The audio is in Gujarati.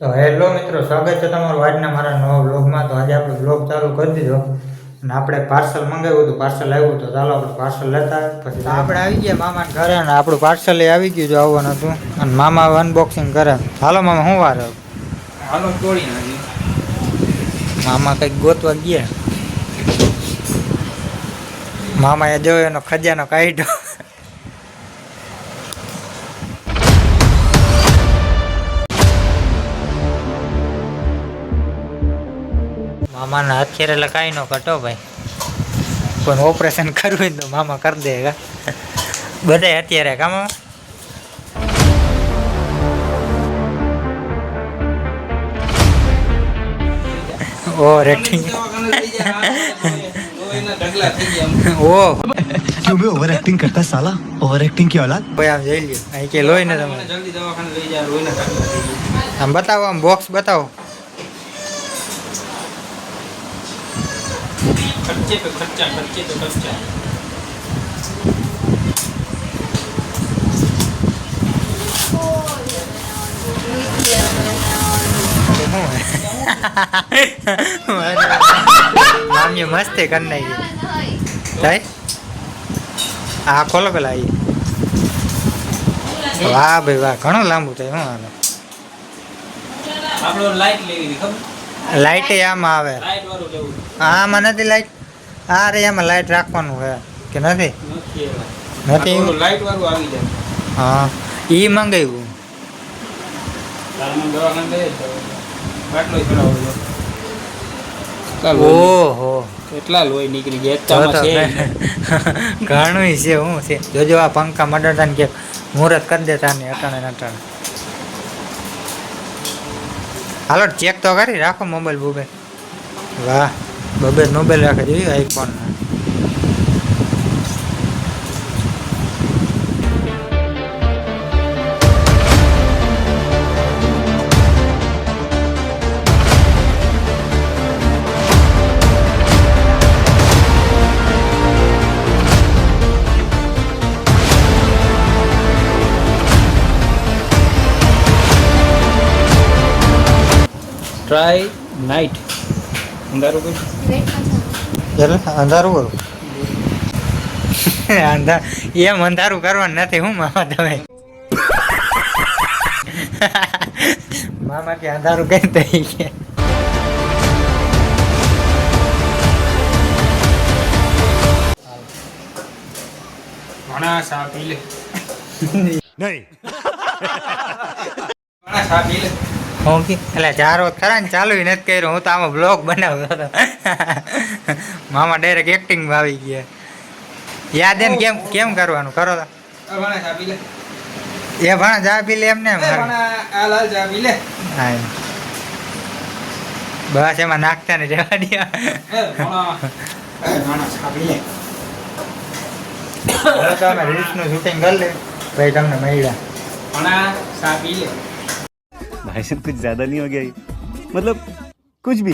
તો હેલો મિત્રો સ્વાગત છે તમારું આજના મારા નવા બ્લોગમાં તો આજે આપણે બ્લોગ ચાલુ કરી દીધો અને આપણે પાર્સલ મંગાવ્યું હતું. પાર્સલ આવ્યું તો ચાલો આપણે પાર્સલ લેતા પછી આપણે આવી ગયા મામાને ઘરે અને આપણું પાર્સલ આવી ગયું જો આવવાનું હતું. અને મામા અનબોક્સિંગ કરે. હાલો મામા શું વાર હાલો તોડી નાખી મામા કંઈક ગોતવા ગયા. મામાએ જોયો એનો ખજાનો કાઢ્યો. મામાના અત્યારે એટલે કાંઈ ન કટો ભાઈ પણ ઓપરેશન કરવું હોય ને તો મામા કરી દે કા બધાય અત્યારે કા મામા ઓવર એક્ટિંગ ઢગલા થઈ ગયા ઓ क्यों बे ओवर एक्टिंग करता है साला ओवर एक्टिंग की औलाद ભાઈ આમ જોઈ લ્યો અહીં કે લોહી ને તમે જલ્દી દવાખાને લઈ જાય રોઈને ઢગલા થઈ ગયા આમ બતાવો આમ બોક્સ બતાવો ખર્ચે पे खर्चा खर्चे पे खर्चा મસ્તી કરી નાખી. થાય આ ખોલો પેલા આવી વાહ ભાઈ વાહ ઘણું લાંબુ થાય હું હાલો? આપણો લાઈટ લેવી ખબર? આમાં આવે. લાઈટ આમાં નથી લાઇટ આ રે એમાં લાઈટ રાખવાનું છે. કે નથી? નથી લાઈટ વાળું આવી જાય. હા. ઈ મંગાવ્યું. ઓહો. કેટલા લોહી નીકળી ગયા? ઘણું છે હું છે. જોજો આ પંખા મડતા ને કે મુહૂર્ત કરી દેતા ને અટાણે અટાણે. હાલો ચેક તો કરી. રાખો મોબાઈલ બુબે. વાહ. બબે નોબેલ રાખે જોઈએ આઈફોન ટ્રાય નાઇટ અંધારું અંધારું કરું અંધા એમ અંધારું કરવાનું નથી હું મામા તમે? મામા કે અંધારું કઈ થઈ ગયા? ઘણા સા પી લે નહીં. ઘણા સા પી લે હું કે એટલે ચાર વખત ખરા ને ચાલુ નથી કર્યું. હું તો આમાં બ્લોગ બનાવતો હતો. મામા ડાયરેક્ટ એક્ટિંગ આવી ગયા. યાદ એને કેમ કેમ કરવાનું? કરો તો. એ ભણા પી લે. એમને ચા પી લે હા બસ એમાં નાખતા ને જવા દે. એ ઘણા એ ઘણા સા પી લે. હવે તો અમે રીલ્સનું શૂટિંગ કરી લે ભાઈ તમને મળ્યા. સા પી લે. भाषण कुछ ज़्यादा नहीं हो गया मतलब कुछ भी